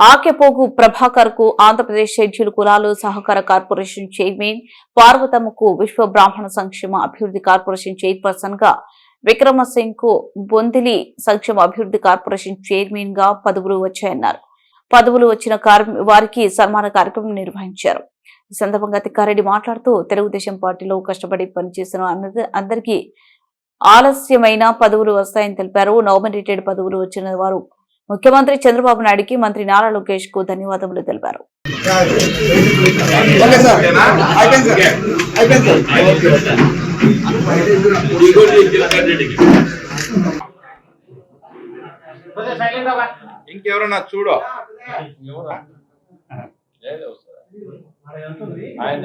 ఆకెపోగు ప్రభాకర్కు Andhra Pradesh schedule కులాలు సహకార corporation chairman పార్వతమ్మకు విశ్వ బ్రాహ్మణ సంక్షేమ అభివృద్ధి కార్పొరేషన్ చైర్పర్సన్గా విక్రమసింగ్కు బొందిలి సంక్షేమ అభివృద్ధి కార్పొరేషన్ చైర్మన్గా పదవులు వచ్చాయన్నారు. పదవులు వచ్చిన వారికి సన్మాన కార్యక్రమం నిర్వహించారు. ఈ సందర్భంగా తిక్కారెడ్డి మాట్లాడుతూ తెలుగుదేశం పార్టీలో కష్టపడి పనిచేసిన అందరికీ ఆలస్యమైన పదవులు వస్తాయని తెలిపారు. నామినేటెడ్ పదవులు వచ్చిన వారు ముఖ్యమంత్రి చంద్రబాబు నాయుడుకి మంత్రి నారా లోకేష్కు ధన్యవాదములు తెలిపారు. ఇంకెవరన్నా చూడు. ఆయన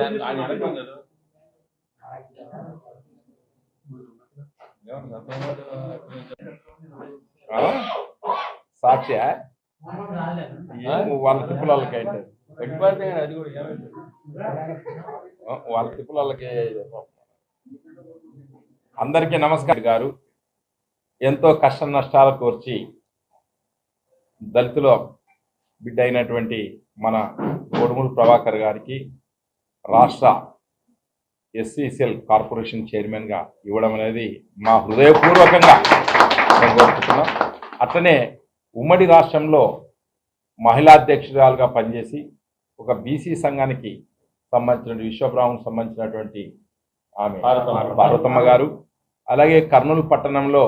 సాక్షి వాళ్ళ తిప్పులకి అయితే అయ్యాడు, అది కూడా? వాళ్ళ తిప్పులకి అందరికీ నమస్కారం గారు. ఎంతో కష్ట నష్టాలు కోర్చి దళితుల బిడ్డ అయినటువంటి మన కోడుమూరు ప్రభాకర్ గారికి రాష్ట్ర ఎస్సీసీఎల్ కార్పొరేషన్ చైర్మన్గా ఇవ్వడం అనేది మా హృదయపూర్వకంగా మేము కోరుకుంటున్నాం. అట్లనే ఉమ్మడి రాష్ట్రంలో మహిళా అధ్యక్షురాలుగా పనిచేసి ఒక బీసీ సంఘానికి సంబంధించిన విశ్వబ్రాహ్మణ్ సంబంధించినటువంటి ఆమె. పార్వతమ్మ గారు అలాగే కర్నూలు పట్టణంలో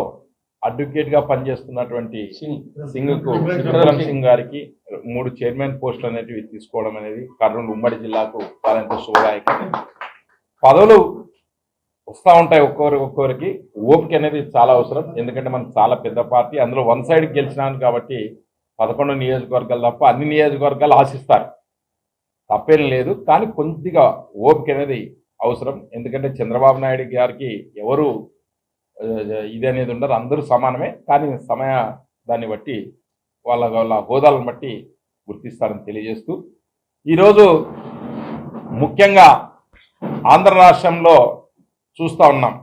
అడ్వకేట్గా పనిచేస్తున్నటువంటి సింగ్. సింగ్కు విక్రమ్ సింగ్ గారికి మూడు చైర్మన్ పోస్టులు అనేటివి తీసుకోవడం అనేది కర్నూలు ఉమ్మడి జిల్లాకు ఎంతో శుభదాయకం పదవులు వస్తూ ఉంటాయి ఒక్కొక్కరి ఒక్కొక్కరికి. ఓపిక అనేది చాలా అవసరం. ఎందుకంటే మనం చాలా పెద్ద పార్టీ. అందులో వన్ సైడ్ గెలిచినాను కాబట్టి పదకొండు నియోజకవర్గాలు తప్ప అన్ని నియోజకవర్గాలు ఆశిస్తారు. తప్పేం లేదు. కానీ కొద్దిగా ఓపిక అనేది అవసరం. ఎందుకంటే చంద్రబాబు నాయుడు గారికి ఎవరు ఇది అనేది ఉండరు అందరూ సమానమే. కానీ సమయ దాన్ని బట్టి వాళ్ళ వాళ్ళ హోదాలను బట్టి గుర్తిస్తారని తెలియజేస్తూ. ఈరోజు ముఖ్యంగా ఆంధ్ర రాష్ట్రంలో చూస్తూ ఉన్నాం.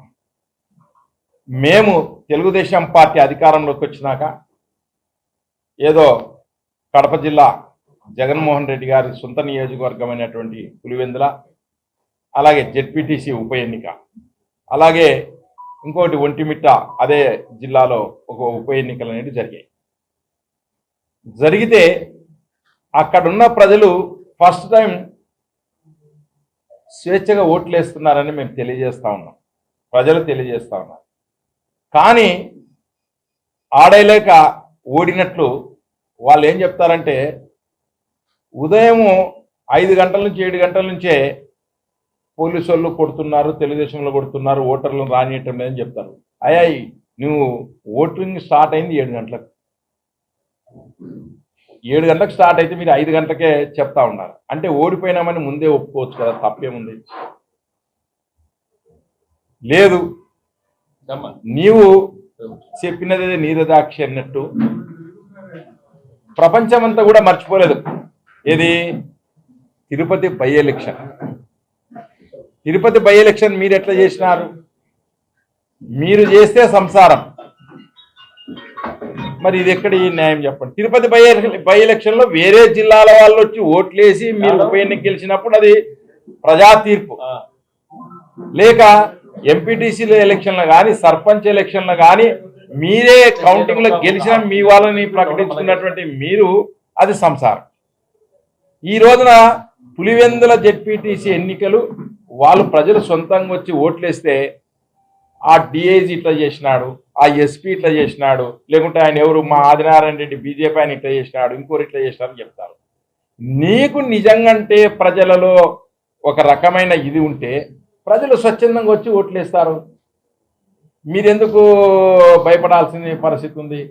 మేము తెలుగుదేశం పార్టీ అధికారంలోకి వచ్చినాక ఏదో కడప జిల్లా జగన్మోహన్ రెడ్డి గారి సొంత నియోజకవర్గమైనటువంటి పులివెందుల అలాగే జెడ్పీటీసీ ఉప ఎన్నిక అలాగే ఇంకోటి ఒంటిమిట్ట అదే జిల్లాలో ఒక ఉప ఎన్నికలు అనేవి జరిగాయి. జరిగితే అక్కడున్న ప్రజలు ఫస్ట్ టైం స్వేచ్ఛగా ఓట్లు వేస్తున్నారని మేము తెలియజేస్తా ఉన్నాం. ప్రజలు తెలియజేస్తా ఉన్నారు. కానీ ఆడలేక ఓడినట్లు వాళ్ళు ఏం చెప్తారంటే ఉదయము ఐదు గంటల నుంచి ఏడు గంటల నుంచే పోలీసు వాళ్ళు కొడుతున్నారు తెలుగుదేశంలో కొడుతున్నారు ఓటర్లను రానియటం లేదని చెప్తారు. అయ్యాయి నువ్వు ఓటింగ్ స్టార్ట్ అయింది ఏడు గంటలకు. ఏడు గంటలకు స్టార్ట్ అయితే మీరు ఐదు గంటలకే చెప్తా ఉన్నారు. అంటే ఓడిపోయినామని ముందే ఒప్పుకోవచ్చు కదా తప్పేముంది? లేదు. నీవు చెప్పినదే నీరదాక్షి అన్నట్టు. ప్రపంచమంతా కూడా మర్చిపోలేదు. ఏది? Tirupati by election. Tirupati by election మీరు ఎట్లా చేసినారు? మీరు చేస్తే సంసారం. మరి ఇది ఎక్కడ ఈ న్యాయం చెప్పండి? తిరుపతి బై ఎలక్షన్ బై ఎలక్షన్లో వేరే జిల్లాల వాళ్ళు వచ్చి ఓట్లేసి మీరు ఉప ఎన్నిక గెలిచినప్పుడు అది ప్రజా తీర్పు. లేక ఎంపీటీసీల ఎలక్షన్లు కానీ సర్పంచ్ ఎలక్షన్లు కానీ మీరే కౌంటింగ్లో గెలిచిన మీ వాళ్ళని ప్రకటించుకున్నటువంటి మీరు అది సంసారం. ఈ రోజున పులివెందుల జెడ్పీటీసీ ఎన్నికలు వాళ్ళు ప్రజలు సొంతంగా వచ్చి ఓట్లేస్తే ఆ డిఐజీ ఇట్లా చేసినాడు ఆ ఎస్పీ ఇట్లా చేసినాడు లేకుంటే ఆయన ఎవరు మా ఆదినారాయణ రెడ్డి బీజేపీ ఆయన ఇట్లా చేసినాడు ఇంకోరు ఇట్లా చేసినారని చెప్తారు. నీకు నిజంగంటే ప్రజలలో ఒక రకమైన ఇది ఉంటే ప్రజలు స్వచ్ఛందంగా వచ్చి ఓట్లేస్తారు. మీరెందుకు భయపడాల్సిన పరిస్థితి ఉంది?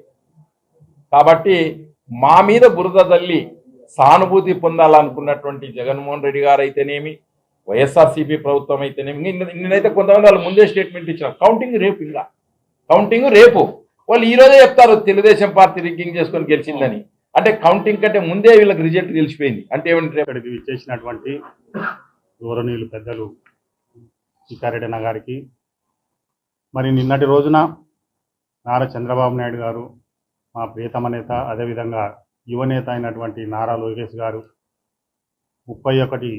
కాబట్టి మా మీద బురద తల్లి సానుభూతి పొందాలనుకున్నటువంటి జగన్మోహన్ రెడ్డి గారు అయితేనేమి వైఎస్ఆర్సీపీ ప్రభుత్వం అయితేనేమి నేనైతే నిన్నైతే కొంతమంది వాళ్ళు ముందే స్టేట్మెంట్ ఇచ్చారు కౌంటింగ్ రేపు ఇలా. కౌంటింగ్ రేపు. వాళ్ళు ఈ రోజే చెప్తారు తెలుగుదేశం పార్టీ రిగ్గింగ్ చేసుకొని గెలిచిందని. అంటే కౌంటింగ్ కంటే ముందే వీళ్ళకి రిజల్ట్ గెలిచిపోయింది అంటే ఏమంటే రేపు ఇక్కడికి విచ్చేసినటువంటి పెద్దలు చిక్కారెడ్డి గారికి మరి నిన్నటి రోజున నారా చంద్రబాబు నాయుడు గారు మా ప్రియతమ నేత అదేవిధంగా యువనేత అయినటువంటి నారా లోకేష్ గారు ముప్పై ఒకటి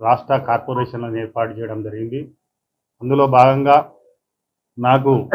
రాష్ట్ర కార్పొరేషన్లను ఏర్పాటు చేయడం జరిగింది. అందులో భాగంగా Nago.